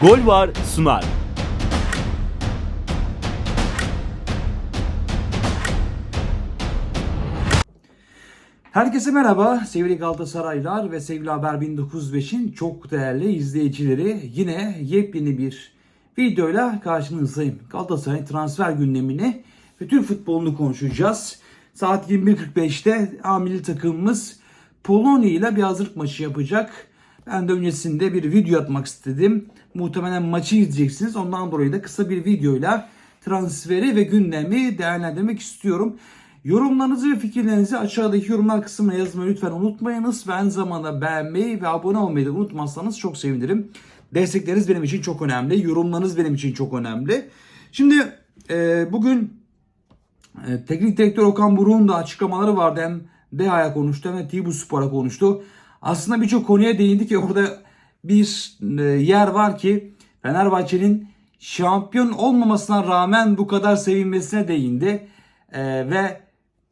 Gol var sunar. Herkese merhaba sevgili Galatasaraylar ve sevgili Haber 1905'in çok değerli izleyicileri. Yine yepyeni bir videoyla karşınızdayım. Galatasaray transfer gündemini ve tüm futbolunu konuşacağız. Saat 21.45'te A milli takımımız Polonya ile bir hazırlık maçı yapacak. Ben de öncesinde bir video atmak istedim. Muhtemelen maçı izleyeceksiniz. Ondan dolayı da kısa bir videoyla transferi ve gündemi değerlendirmek istiyorum. Yorumlarınızı ve fikirlerinizi aşağıdaki yorumlar kısmına yazmayı lütfen unutmayınız. Ve aynı zamanda beğenmeyi ve abone olmayı da unutmazsanız çok sevinirim. Destekleriniz benim için çok önemli. Yorumlarınız benim için çok önemli. Şimdi e, bugün e, teknik direktör Okan Buruk'un da açıklamaları vardı. Hem DHA'ya konuştu hem de TV Spor'a konuştu. Aslında birçok konuya değindi ki orada bir e, yer var ki Fenerbahçe'nin şampiyon olmamasına rağmen bu kadar sevinmesine değindi. E, ve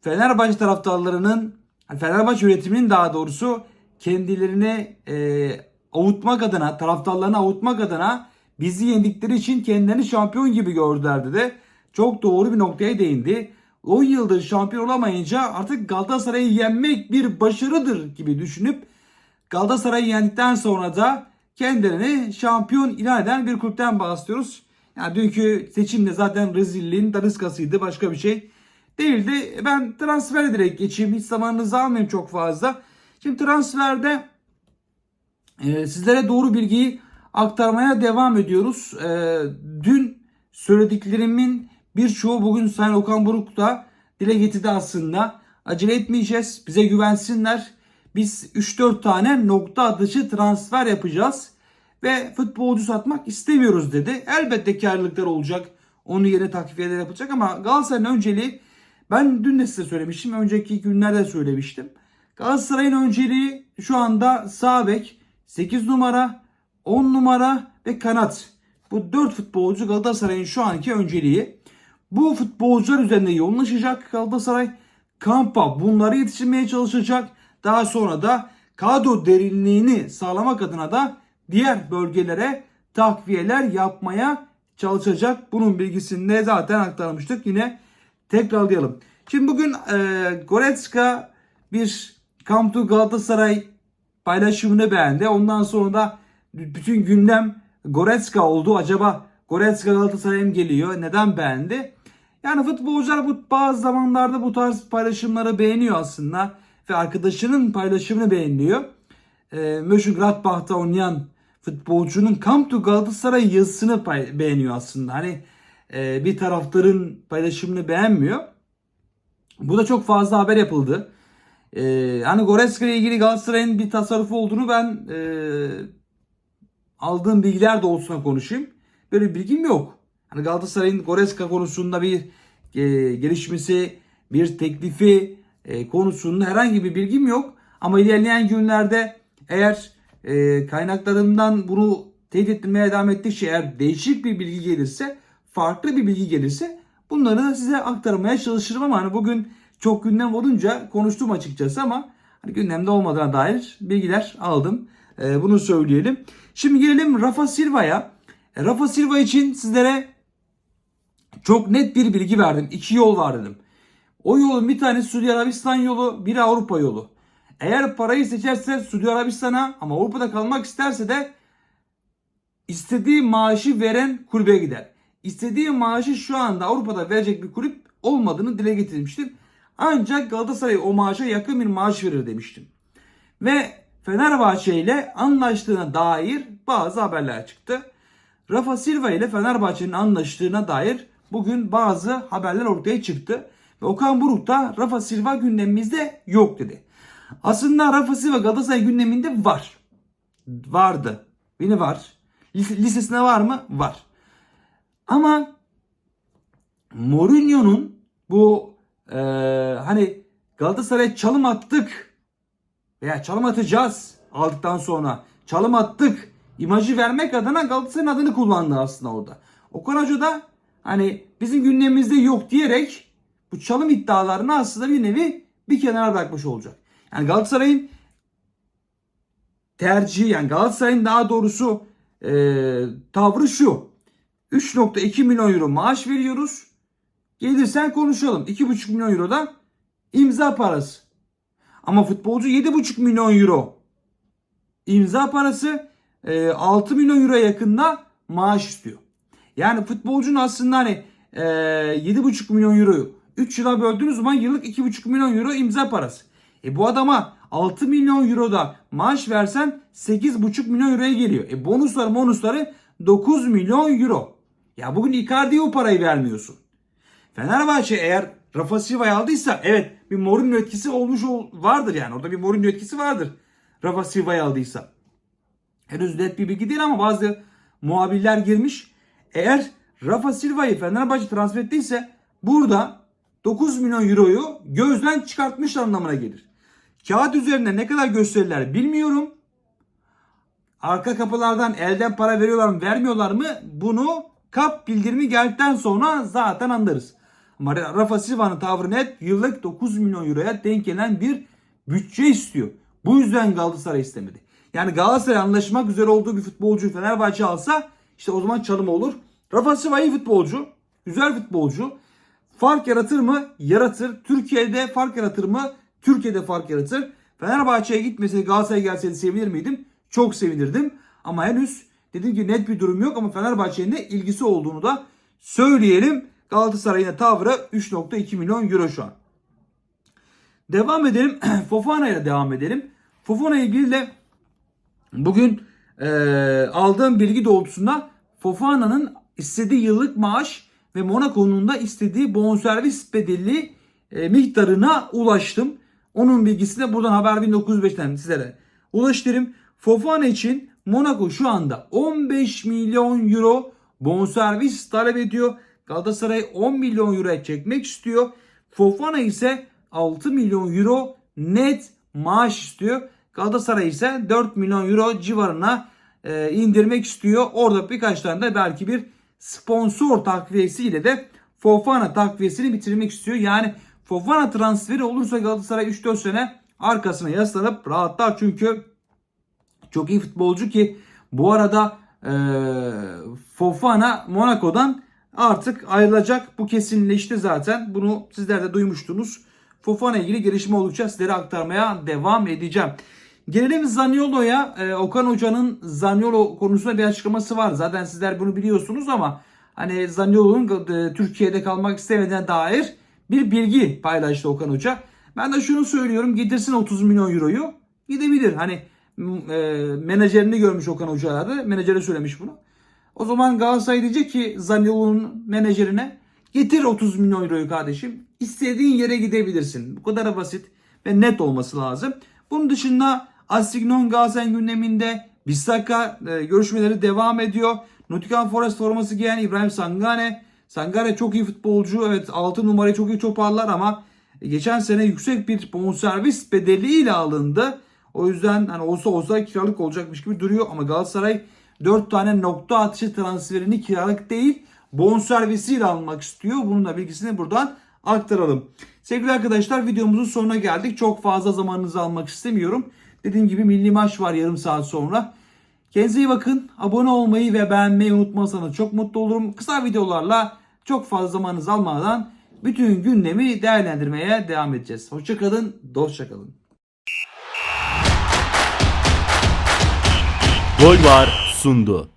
Fenerbahçe taraftarlarının, Fenerbahçe yönetiminin daha doğrusu kendilerini e, avutmak adına, taraftarlarını avutmak adına bizi yendikleri için kendilerini şampiyon gibi gördüler dedi. Çok doğru bir noktaya değindi. 10 yıldır şampiyon olamayınca artık Galatasaray'ı yenmek bir başarıdır gibi düşünüp Galatasaray'ı yendikten sonra da kendilerini şampiyon ilan eden bir kulüpten bahsediyoruz. Yani dünkü seçimde zaten rezilliğin daniskasıydı başka bir şey değildi. Ben transfer direkt geçeyim. Hiç zamanınızı almayayım çok fazla. Şimdi transferde e, sizlere doğru bilgiyi aktarmaya devam ediyoruz. E, dün söylediklerimin birçoğu bugün Sayın Okan Buruk da dile getirdi aslında. Acele etmeyeceğiz. Bize güvensinler. Biz 3-4 tane nokta atışı transfer yapacağız. Ve futbolcu satmak istemiyoruz dedi. Elbette karlılıklar olacak. Onun yerine takviyeler yapacak ama Galatasaray'ın önceliği ben dün de size söylemiştim. Önceki günlerde söylemiştim. Galatasaray'ın önceliği şu anda sağ bek, 8 numara, 10 numara ve kanat. Bu 4 futbolcu Galatasaray'ın şu anki önceliği. Bu futbolcular üzerinde yoğunlaşacak Galatasaray. Kampa bunları yetiştirmeye çalışacak. Daha sonra da kadro derinliğini sağlamak adına da diğer bölgelere takviyeler yapmaya çalışacak. Bunun bilgisini de zaten aktarmıştık. Yine tekrarlayalım. Şimdi bugün e, Goretzka bir Come to Galatasaray paylaşımını beğendi. Ondan sonra da bütün gündem Goretzka oldu. Acaba Goretzka Galatasaray'a mı geliyor? Neden beğendi? Yani futbolcular bu bazı zamanlarda bu tarz paylaşımları beğeniyor aslında. Ve arkadaşının paylaşımını beğeniyor. E, Mönchengladbach'ta oynayan futbolcunun Come to Galatasaray yazısını beğeniyor aslında. Hani e, bir taraftarın paylaşımını beğenmiyor. Bu da çok fazla haber yapıldı. E, hani Goretzka ile ilgili Galatasaray'ın bir tasarrufu olduğunu ben e, aldığım bilgiler doğrultusunda konuşayım. Böyle bir bilgim yok. Hani Galatasaray'ın Goretzka konusunda bir e, gelişmesi, bir teklifi e, konusunda herhangi bir bilgim yok. Ama ilerleyen günlerde eğer e, kaynaklarımdan bunu teyit ettirmeye devam ettikçe eğer değişik bir bilgi gelirse, farklı bir bilgi gelirse bunları da size aktarmaya çalışırım ama hani bugün çok gündem olunca konuştum açıkçası ama hani gündemde olmadığına dair bilgiler aldım. E, bunu söyleyelim. Şimdi gelelim Rafa Silva'ya. E, Rafa Silva için sizlere çok net bir bilgi verdim. İki yol var dedim. O yolun bir tanesi Suudi Arabistan yolu, biri Avrupa yolu. Eğer parayı seçerse Suudi Arabistan'a ama Avrupa'da kalmak isterse de istediği maaşı veren kulübe gider. İstediği maaşı şu anda Avrupa'da verecek bir kulüp olmadığını dile getirmiştim. Ancak Galatasaray o maaşa yakın bir maaş verir demiştim. Ve Fenerbahçe ile anlaştığına dair bazı haberler çıktı. Rafa Silva ile Fenerbahçe'nin anlaştığına dair bugün bazı haberler ortaya çıktı. Ve Okan Buruk da Rafa Silva gündemimizde yok dedi. Aslında Rafa Silva Galatasaray gündeminde var. Vardı. Yine var. Listesinde var mı? Var. Ama Mourinho'nun bu e, hani Galatasaray çalım attık veya çalım atacağız aldıktan sonra çalım attık imajı vermek adına Galatasaray'ın adını kullandı aslında orada. Okan Hoca da hani bizim gündemimizde yok diyerek bu çalım iddialarını aslında bir nevi bir kenara bırakmış olacak. Yani Galatasaray'ın tercihi yani Galatasaray'ın daha doğrusu e, tavrı şu. 3.2 milyon euro maaş veriyoruz. Gelirsen konuşalım. 2.5 milyon euro da imza parası. Ama futbolcu 7.5 milyon euro imza parası e, 6 milyon euro yakında maaş istiyor. Yani futbolcunun aslında hani e, 7,5 milyon euroyu 3 yıla böldüğünüz zaman yıllık 2,5 milyon euro imza parası. E bu adama 6 milyon euro da maaş versen 8,5 milyon euroya geliyor. E bonusları bonusları 9 milyon euro. Ya bugün Icardi'ye o parayı vermiyorsun. Fenerbahçe eğer Rafa Silva'yı aldıysa evet bir Mourinho etkisi olmuş ol, vardır yani. Orada bir Mourinho etkisi vardır. Rafa Silva'yı aldıysa. Henüz net bir bilgi değil ama bazı muhabirler girmiş. Eğer Rafa Silva'yı Fenerbahçe transfer ettiyse burada 9 milyon euroyu gözden çıkartmış anlamına gelir. Kağıt üzerinde ne kadar gösterirler bilmiyorum. Arka kapılardan elden para veriyorlar mı vermiyorlar mı bunu kap bildirimi geldikten sonra zaten anlarız. Ama Rafa Silva'nın tavrı net yıllık 9 milyon euroya denk gelen bir bütçe istiyor. Bu yüzden Galatasaray istemedi. Yani Galatasaray anlaşmak üzere olduğu bir futbolcu Fenerbahçe alsa işte o zaman çalım olur. Rafa Silva iyi futbolcu. Güzel futbolcu. Fark yaratır mı? Yaratır. Türkiye'de fark yaratır mı? Türkiye'de fark yaratır. Fenerbahçe'ye gitmeseydi Galatasaray'a gelseydi sevinir miydim? Çok sevinirdim. Ama henüz dediğim gibi net bir durum yok ama Fenerbahçe'nin de ilgisi olduğunu da söyleyelim. Galatasaray'ın tavrı 3.2 milyon euro şu an. Devam edelim. Fofana ile devam edelim. Fofana ilgili bugün e, aldığım bilgi doğrultusunda Fofana'nın istediği yıllık maaş ve Monaco'nun da istediği bonservis bedeli e, miktarına ulaştım. Onun bilgisini de buradan Haber 1905'ten sizlere ulaştırayım. Fofana için Monaco şu anda 15 milyon euro bonservis talep ediyor. Galatasaray 10 milyon euroya çekmek istiyor. Fofana ise 6 milyon euro net maaş istiyor. Galatasaray ise 4 milyon euro civarına e, indirmek istiyor. Orada birkaç tane de belki bir sponsor takviyesiyle de Fofana takviyesini bitirmek istiyor. Yani Fofana transferi olursa Galatasaray 3-4 sene arkasına yaslanıp rahatlar. Çünkü çok iyi futbolcu ki bu arada e, Fofana Monaco'dan artık ayrılacak. Bu kesinleşti zaten. Bunu sizler de duymuştunuz. Fofana ilgili gelişme oldukça sizlere aktarmaya devam edeceğim. Gelelim Zaniolo'ya. Ee, Okan Hoca'nın Zaniolo konusunda bir açıklaması var. Zaten sizler bunu biliyorsunuz ama hani Zaniolo'nun e, Türkiye'de kalmak istemediğine dair bir bilgi paylaştı Okan Hoca. Ben de şunu söylüyorum. Getirsin 30 milyon euroyu. Gidebilir. Hani e, menajerini görmüş Okan Hoca aradı. Menajere söylemiş bunu. O zaman Galatasaray diyecek ki Zaniolo'nun menajerine getir 30 milyon euroyu kardeşim. İstediğin yere gidebilirsin. Bu kadar basit ve net olması lazım. Bunun dışında Asignon Galatasaray gündeminde Bissaka e, görüşmeleri devam ediyor. Nottingham Forest forması giyen İbrahim Sangane. Sangane çok iyi futbolcu. Evet 6 numarayı çok iyi toparlar ama geçen sene yüksek bir bonservis bedeliyle alındı. O yüzden hani olsa olsa kiralık olacakmış gibi duruyor ama Galatasaray 4 tane nokta atışı transferini kiralık değil bonservisiyle almak istiyor. Bunun da bilgisini buradan aktaralım. Sevgili arkadaşlar videomuzun sonuna geldik. Çok fazla zamanınızı almak istemiyorum. Dediğim gibi milli maç var yarım saat sonra. Kendinize iyi bakın. Abone olmayı ve beğenmeyi unutmazsanız çok mutlu olurum. Kısa videolarla çok fazla zamanınızı almadan bütün gündemi değerlendirmeye devam edeceğiz. Hoşçakalın, dostçakalın. Gol var sundu.